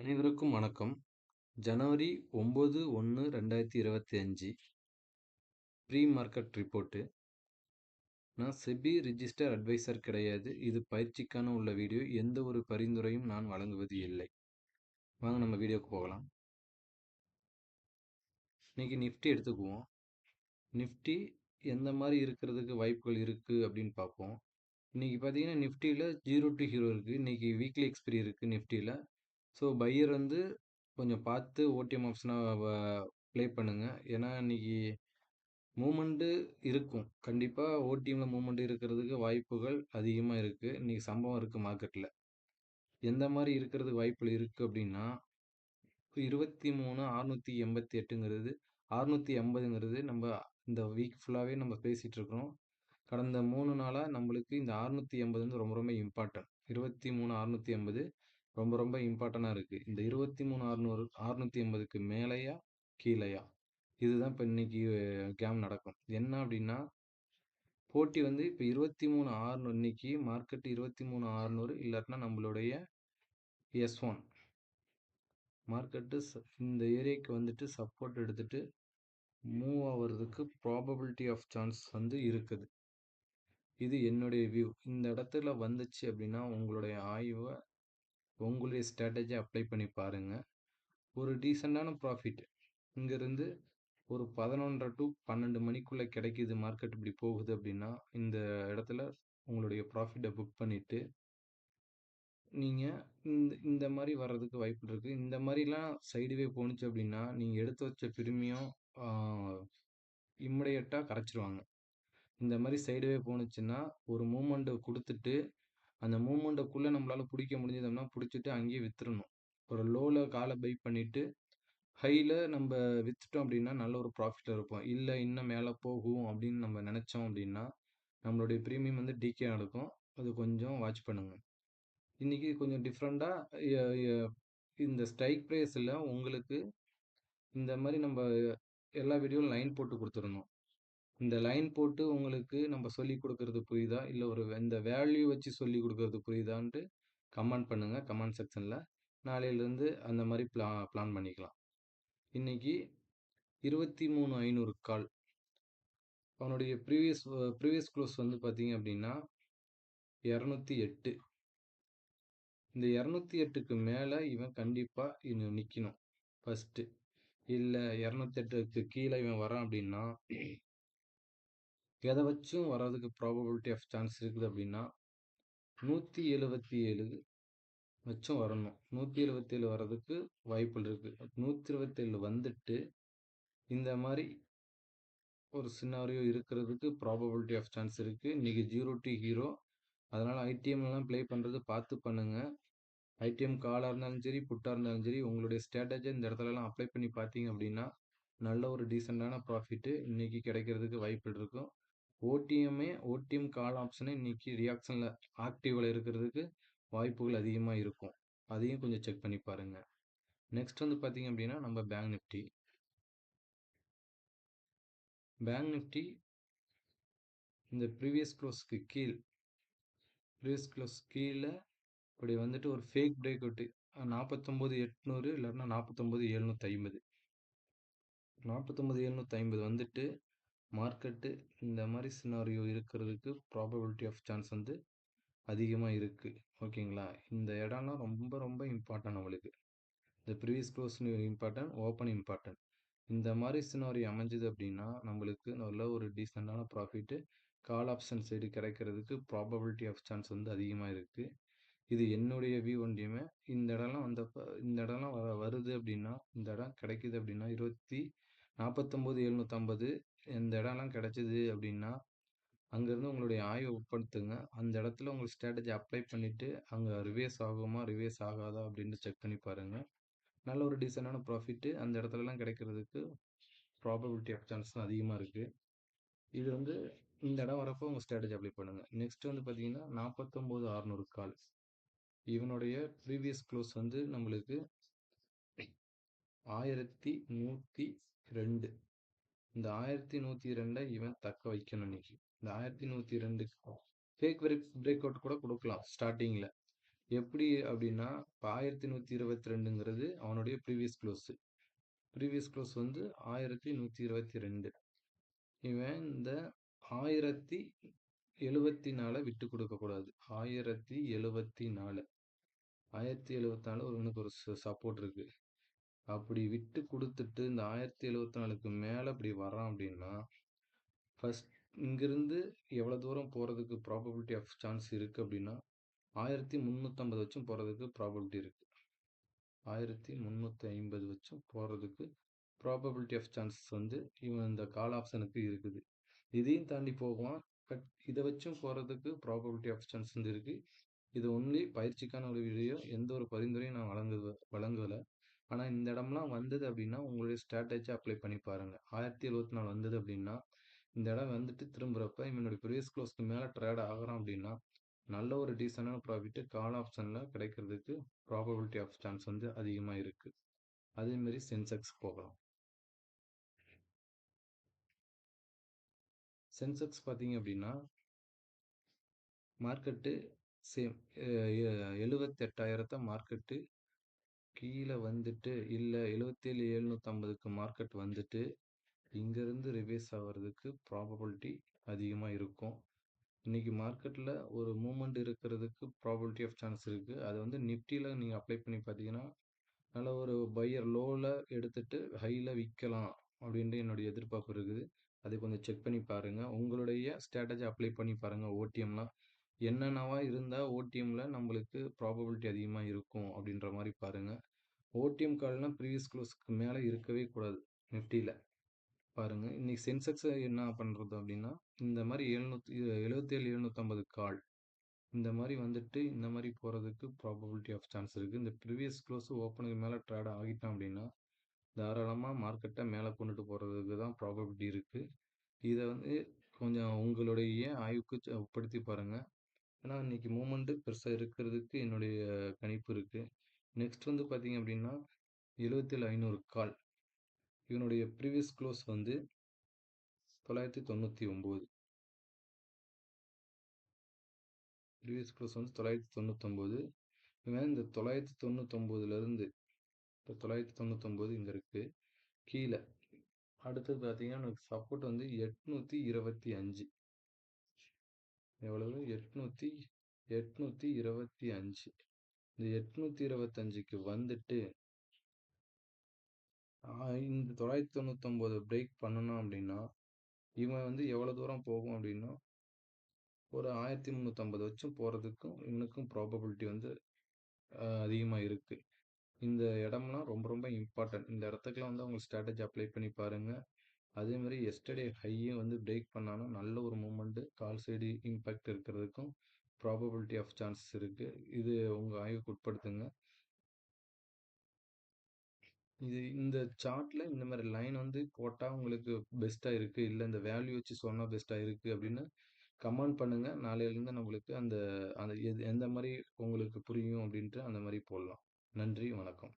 அனைவருக்கும் வணக்கம். ஜனவரி 9, 1, 2025 ப்ரீ மார்க்கெட் ரிப்போர்ட்டு. நான் செபி ரிஜிஸ்டர் அட்வைசர் கிடையாது. இது பயிற்சிக்கான உள்ள வீடியோ. எந்த ஒரு பரிந்துரையும் நான் வழங்குவது இல்லை. வாங்க நம்ம வீடியோக்கு போகலாம். இன்னைக்கு நிஃப்டி எடுத்துக்குவோம். நிஃப்டி எந்த மாதிரி இருக்கிறதுக்கு வாய்ப்புகள் இருக்குது அப்படின்னு பார்ப்போம். இன்னைக்கு பார்த்தீங்கன்னா, நிஃப்டியில் ஜீரோ டு ஹீரோ இருக்குது இன்றைக்கி வீக்லி எக்ஸ்பிரி இருக்குது நிஃப்டியில் ஸோ பையர் வந்து கொஞ்சம் பார்த்து ஓடிஎம் ஆப்ஷனா ப்ளே பண்ணுங்க. ஏன்னா இன்னைக்கு மூவ்மெண்ட்டு இருக்கும். கண்டிப்பா ஓடிஎம்ல மூவ்மெண்ட் இருக்கிறதுக்கு வாய்ப்புகள் அதிகமா இருக்கு. இன்னைக்கு சம்பவம் இருக்கு மார்க்கெட்ல. எந்த மாரி இருக்கிறதுக்கு வாய்ப்புகள் இருக்கு அப்படின்னா, 23,688ங்கிறது 680ங்கிறது நம்ம இந்த வீக் ஃபுல்லாவே நம்ம பேசிட்டு இருக்கிறோம். கடந்த 3 நாளா நம்மளுக்கு இந்த 680 வந்து ரொம்ப ரொம்ப இம்பார்ட்டன்ட். 23,680 ரொம்ப ரொம்ப இம்பார்ட்டண்டாக இருக்குது இந்த இருபத்தி மூணு அறுநூறு அறுநூற்றி ஐம்பதுக்கு மேலேயா கீழேயா இதுதான் இப்போ இன்னைக்கு கேம் நடக்கும். என்ன அப்படின்னா, போட்டி வந்து இப்போ இருபத்தி மூணு ஆறுநூறு இன்னைக்கு மார்க்கெட் 23,600 இல்லாட்டினா நம்மளுடைய எஸ் ஒன் மார்க்கெட்டு இந்த ஏரியாக்கு வந்துட்டு சப்போர்ட் எடுத்துட்டு மூவ் ஆகிறதுக்கு ப்ராபபிலிட்டி ஆஃப் சான்ஸ் வந்து இருக்குது. இது என்னுடைய வியூ. இந்த இடத்துல வந்துச்சு அப்படின்னா, உங்களுடைய ஆய்வை உங்களுடைய ஸ்ட்ராட்டஜி அப்ளை பண்ணி பாருங்கள் ஒரு டீசெண்டான ப்ராஃபிட் இங்கேருந்து ஒரு பதினொன்றரை டு பன்னெண்டு மணிக்குள்ளே கிடைக்கிது மார்க்கெட் இப்படி போகுது அப்படின்னா, இந்த இடத்துல உங்களுடைய ப்ராஃபிட்டை புக் பண்ணிவிட்டு நீங்கள் இந்த இந்த மாதிரி வர்றதுக்கு வாய்ப்பு இருக்குது இந்த மாதிரிலாம் சைடுவே போணுச்சு அப்படின்னா, நீங்கள் எடுத்து வச்ச பிரிமியம் ஆ கரைச்சிருவாங்க. இந்த மாதிரி சைடுவே போணுச்சுன்னா, ஒரு மூமெண்ட்டை கொடுத்துட்டு அந்த மூமெண்ட்டுக்குள்ளே நம்மளால் பிடிக்க முடிஞ்சதுன்னா, பிடிச்சிட்டு அங்கேயே வித்துறணும். ஒரு லோவில் காலை பை பண்ணிவிட்டு ஹையில் நம்ம விற்றுட்டோம் அப்படின்னா, நல்ல ஒரு ப்ராஃபிட்டில் இருப்போம். இல்லை இன்னும் மேலே போகும் அப்படின்னு நம்ம நினச்சோம் அப்படின்னா, நம்மளுடைய ப்ரீமியம் வந்து டிகே நடக்கும். அது கொஞ்சம் வாட்ச் பண்ணுங்கள் இன்னைக்கு கொஞ்சம் டிஃப்ரெண்ட்டாக இந்த ஸ்ட்ரைக் ப்ரைஸில் உங்களுக்கு இந்த மாதிரி நம்ம எல்லா வீடியோவும் லைன் போட்டு கொடுத்துருந்தோம் இந்த லைன் போட்டு உங்களுக்கு நம்ம சொல்லிக் கொடுக்கறது புரியுதா? இல்லை ஒரு இந்த வேல்யூ வச்சு சொல்லிக் கொடுக்கறது புரியுதான்ட்டு கமெண்ட் பண்ணுங்கள் கமெண்ட் செக்ஷனில் நாளையிலேருந்து அந்த மாதிரி பிளா பிளான் பண்ணிக்கலாம். இன்னைக்கு 23,500 கால். அவனுடைய ப்ரீவியஸ் ப்ரீவியஸ் க்ளோஸ் வந்து பார்த்தீங்க அப்படின்னா, 208 இந்த இரநூத்தி எட்டுக்கு மேலே இவன் கண்டிப்பாக இன்னும் நிற்கணும் ஃபஸ்ட்டு இல்லை இரநூத்தி எட்டுக்கு கீழே இவன் வரான் அப்படின்னா, எதை வச்சும் வர்றதுக்கு ப்ராபபிலிட்டி ஆஃப் சான்ஸ் இருக்குது அப்படின்னா, 177 வச்சும் வரணும். 177 வர்றதுக்கு வாய்ப்புகள் இருக்கு. 127 வந்துட்டு, இந்த மாதிரி ஒரு சின்னாரியோ இருக்கிறதுக்கு ப்ராபபிலிட்டி ஆஃப் சான்ஸ் இருக்குது இன்னைக்கு ஜீரோ டு ஹீரோ. அதனால் ஐடிஎம்லாம் ப்ளே பண்ணுறது பார்த்து பண்ணுங்கள் ஐடிஎம் காலாக இருந்தாலும் சரி, புட்டாக இருந்தாலும் சரி, உங்களுடைய ஸ்ட்ராட்டஜி இந்த இடத்துலலாம் அப்ளை பண்ணி பார்த்தீங்க அப்படின்னா, நல்ல ஒரு டீசெண்டான ப்ராஃபிட் இன்றைக்கி கிடைக்கிறதுக்கு வாய்ப்புகள் இருக்கும். ஓடிஎம்மே ஓடிஎம் கால் ஆப்ஷனே இன்னைக்கு ரியாக்ஷனில் ஆக்டிவில் இருக்கிறதுக்கு வாய்ப்புகள் அதிகமாக இருக்கும். அதையும் கொஞ்சம் செக் பண்ணி பாருங்க. நெக்ஸ்ட் வந்து பார்த்தீங்க அப்படின்னா, நம்ம பேங்க் நிஃப்டி. பேங்க் நிஃப்டி இந்த ப்ரீவியஸ் க்ளோஸ்க்கு கீழ் ப்ரீவியஸ் க்ளோஸ் கீழே இப்படி வந்துட்டு ஒரு ஃபேக் பிரேக் அவுட்டு நாற்பத்தொம்போது எட்நூறு இல்லைன்னா நாற்பத்தொம்போது எழுநூற்றி ஐம்பது நாற்பத்தொம்போது எழுநூற்றி ஐம்பது வந்துட்டு மார்க்கெட்டு இந்த மாதிரி சினாரியோ இருக்கிறதுக்கு ப்ராபபிலிட்டி ஆஃப் சான்ஸ் வந்து அதிகமாக இருக்குது ஓகேங்களா? இந்த இடம்லாம் ரொம்ப ரொம்ப இம்பார்ட்டன்ட் நம்மளுக்கு. இந்த previous close important, open important. இந்த மாதிரி சினாரி அமைஞ்சது அப்படின்னா, நம்மளுக்கு நல்ல ஒரு டீசெண்டான ப்ராஃபிட் கால் ஆப்ஷன் சைடு கிடைக்கிறதுக்கு ப்ராபபிலிட்டி ஆஃப் சான்ஸ் வந்து அதிகமாக இருக்குது இது என்னுடைய வியூ ஒன்றியுமே இந்த இடம்லாம் வந்தப்போ இந்த இடம்லாம் வ வருது அப்படின்னா, இந்த இடம் கிடைக்குது அப்படின்னா, இருபத்தி 20 49,750 இந்த இடம்லாம் கிடச்சிது அப்படின்னா, அங்கேருந்து உங்களுடைய ஆய்வை உட்படுத்துங்க. அந்த இடத்துல உங்களுக்கு ஸ்ட்ராட்டஜி அப்ளை பண்ணிவிட்டு அங்கே ரிவேஸ் ஆகுமா? ரிவேஸ் ஆகாதா? அப்படின்னு செக் பண்ணி பாருங்க. நல்ல ஒரு டீசெண்டான ப்ராஃபிட்டு அந்த இடத்துலலாம் கிடைக்கிறதுக்கு ப்ராபபிலிட்டி ஆஃப் சான்ஸ் தான் அதிகமாக இருக்குது இது வந்து இந்த இடம் வரப்போ உங்கள் ஸ்ட்ராட்டஜி அப்ளை பண்ணுங்க. நெக்ஸ்ட் வந்து பார்த்தீங்கன்னா, 49,600 கால். இவனுடைய ப்ரீவியஸ் க்ளோஸ் வந்து நம்மளுக்கு ஆயிரத்தி நூற்றி ரெண்டு இந்த ஆயிரத்தி நூற்றி ரெண்டை இவன் தக்க வைக்கணும் இன்னைக்கு. இந்த ஆயிரத்தி நூற்றி ரெண்டு ஃபேக் பிரேக் பிரேக் அவுட் கூட கொடுக்கலாம் ஸ்டார்டிங்கில் எப்படி அப்படின்னா இப்போ ஆயிரத்தி நூற்றி இருபத்தி ரெண்டுங்கிறது அவனுடைய ப்ரீவியஸ் க்ளோஸு ப்ரீவியஸ் க்ளோஸ் வந்து ஆயிரத்தி நூற்றி இருபத்தி ரெண்டு. இவன் இந்த ஆயிரத்தி எழுபத்தி நாலு விட்டு கொடுக்கக்கூடாது ஆயிரத்தி எழுபத்தி நாலு. ஆயிரத்தி எழுபத்தி நாலு ஒரு உனக்கு ஒரு சப்போர்ட் இருக்குது அப்படி விட்டு கொடுத்துட்டு இந்த 1074க்கு மேல இப்படி வரான் அப்படின்னா, ஃபஸ்ட் இங்கிருந்து எவ்வளவு தூரம் போறதுக்கு ப்ராபபிலிட்டி ஆஃப் சான்ஸ் இருக்கு அப்படின்னா, 1350 வச்சும் போறதுக்கு ப்ராபபிலிட்டி இருக்கு. 1350 வச்சும் போறதுக்கு ப்ராபபிலிட்டி ஆஃப் சான்ஸ் வந்து இவன் இந்த கால் ஆப்ஷனுக்கு இருக்குது. இதையும் தாண்டி போகலாம் பட் இதை வச்சும் போறதுக்கு ப்ராபபிலிட்டி ஆஃப் சான்ஸ் வந்து இருக்கு. இது ஒன்லி பயிற்சிக்கான ஒரு வீடியோ. எந்த ஒரு பரிந்துரையும் நான் வழங்குவ வழங்கலை ஆனால் இந்த இடம்லாம் வந்தது அப்படின்னா, உங்களுடைய ஸ்ட்ராட்டஜி அப்ளை பண்ணி பாருங்கள் ஆயிரத்தி எழுபத்தி நாலு வந்தது அப்படின்னா, இந்த இடம் வந்துட்டு திரும்புகிறப்ப இவனுடைய ப்ரீவியஸ் க்ளோஸ்க்கு மேலே ட்ரேட் ஆகிறான் அப்படின்னா, நல்ல ஒரு டீசெண்டான ப்ராஃபிட்டு கால் ஆப்ஷனில் கிடைக்கிறதுக்கு ப்ராபபிலிட்டி ஆஃப் சான்ஸ் வந்து அதிகமாக இருக்குது அதேமாரி சென்செக்ஸ் போகலாம். சென்செக்ஸ் பார்த்தீங்க அப்படின்னா மார்க்கெட்டு சேம் எழுபத்தெட்டாயிரத்தை மார்க்கெட்டு கீழே வந்துட்டு இல்ல 77,750க்கு மார்க்கெட் வந்துட்டு, இங்கேருந்து ரிவர்ஸ் ஆகிறதுக்கு ப்ராபபிலிட்டி அதிகமாக இருக்கும். இன்னைக்கு மார்க்கெட்டில் ஒரு மூமெண்ட் இருக்கிறதுக்கு ப்ராபபிலிட்டி ஆஃப் சான்ஸ் இருக்குது அது வந்து நிஃப்டியில் நீங்கள் அப்ளை பண்ணி பார்த்தீங்கன்னா, நல்ல ஒரு பையர் லோவில் எடுத்துட்டு ஹையில் விற்கலாம் அப்படின்ட்டு என்னுடைய எதிர்பார்ப்பு இருக்குது. அதை கொஞ்சம் செக் பண்ணி பாருங்கள் உங்களுடைய ஸ்ட்ராட்டஜி அப்ளை பண்ணி பாருங்கள் ஓடிஎம்லாம் என்னென்னவா இருந்தால் ஓடிஎம்மில் நம்மளுக்கு ப்ராபபிலிட்டி அதிகமாக இருக்கும் அப்படின்ற மாதிரி பாருங்கள் ஓடிஎம் கார்டுலாம் ப்ரீவியஸ் க்ளோஸ்க்கு மேலே இருக்கவே கூடாது நிஃப்டியில் பாருங்க. இன்னைக்கு சென்செக்ஸ் என்ன பண்ணுறது அப்படின்னா, இந்த மாதிரி எழுநூற்றி எழுபத்தேழு எழுநூற்றம்பது கால். இந்த மாதிரி வந்துட்டு இந்த மாதிரி போகிறதுக்கு ப்ராபபிலிட்டி ஆஃப் சான்ஸ் இருக்குது இந்த ப்ரீவியஸ் க்ளோஸ் ஓப்பனுக்கு மேலே ட்ரேட் ஆகிட்டான் அப்படின்னா, தாராளமாக மார்க்கெட்டை மேலே கொண்டுட்டு போகிறதுக்கு தான் ப்ராபபிலிட்டி இருக்குது இதை வந்து கொஞ்சம் உங்களுடைய ஆய்வுக்கு உட்படுத்தி பாருங்கள் ஏன்னா இன்னைக்கு மூமெண்ட்டு பெருசாக இருக்கிறதுக்கு என்னுடைய கணிப்பு இருக்குது நெக்ஸ்ட் வந்து பார்த்தீங்க அப்படின்னா எழுபத்தில் ஐநூறு கால். இவனுடைய ப்ரீவியஸ் க்ளோஸ் வந்து தொள்ளாயிரத்தி தொண்ணூற்றி ஒம்பது ப்ரீவியஸ் க்ளோஸ் வந்து தொள்ளாயிரத்தி தொண்ணூத்தொம்பது இவன் இந்த தொள்ளாயிரத்தி தொண்ணூத்தொம்போதுலேருந்து இப்போ தொள்ளாயிரத்தி தொண்ணூத்தொம்பது இங்கே இருக்குது கீழே. அடுத்தது பார்த்தீங்கன்னா எனக்கு சப்போர்ட் வந்து எட்நூற்றி இருபத்தி அஞ்சு. எவ்வளவு? எட்நூற்றி எட்நூற்றி இருபத்தி அஞ்சு. இந்த 825க்கு வந்துட்டு ஆ இந்த 999 பிரேக் பண்ணணும் அப்படின்னா, இவன் வந்து எவ்வளவு தூரம் போகும் அப்படின்னா, ஒரு 1350 வச்சும் போறதுக்கும் இவனுக்கும் ப்ராபபிலிட்டி வந்து அதிகமாக அதிகமா இருக்கு. இந்த இடம்லாம் ரொம்ப ரொம்ப இம்பார்ட்டன்ட். இந்த இடத்துக்குலாம் வந்து அவங்க ஸ்ட்ராட்டஜி அப்ளை பண்ணி பாருங்க. அதே மாதிரி எஸ்டர்டே ஹையும் வந்து பிரேக் பண்ணாலும் நல்ல ஒரு மூமெண்ட்டு கால் சைடு இம்பாக்ட் இருக்கிறதுக்கும் ப்ராபபிலிட்டி ஆஃப் சான்சஸ் இருக்கு. இது உங்க ஆய்வுக்கு உட்படுத்துங்க. இது இந்த சார்ட்ல இந்த மாதிரி லைன் வந்து போட்டா உங்களுக்கு பெஸ்ட்டாக இருக்கு. இல்ல இந்த வேல்யூ வச்சு சொன்னா பெஸ்ட்டாக இருக்கு அப்படின்னு கமெண்ட் பண்ணுங்க. நாளையிலேருந்து நம்மளுக்கு அந்த அந்த எது எந்த மாதிரி உங்களுக்கு புரியும் அப்படின்ட்டு அந்த மாதிரி போடலாம். நன்றி, வணக்கம்.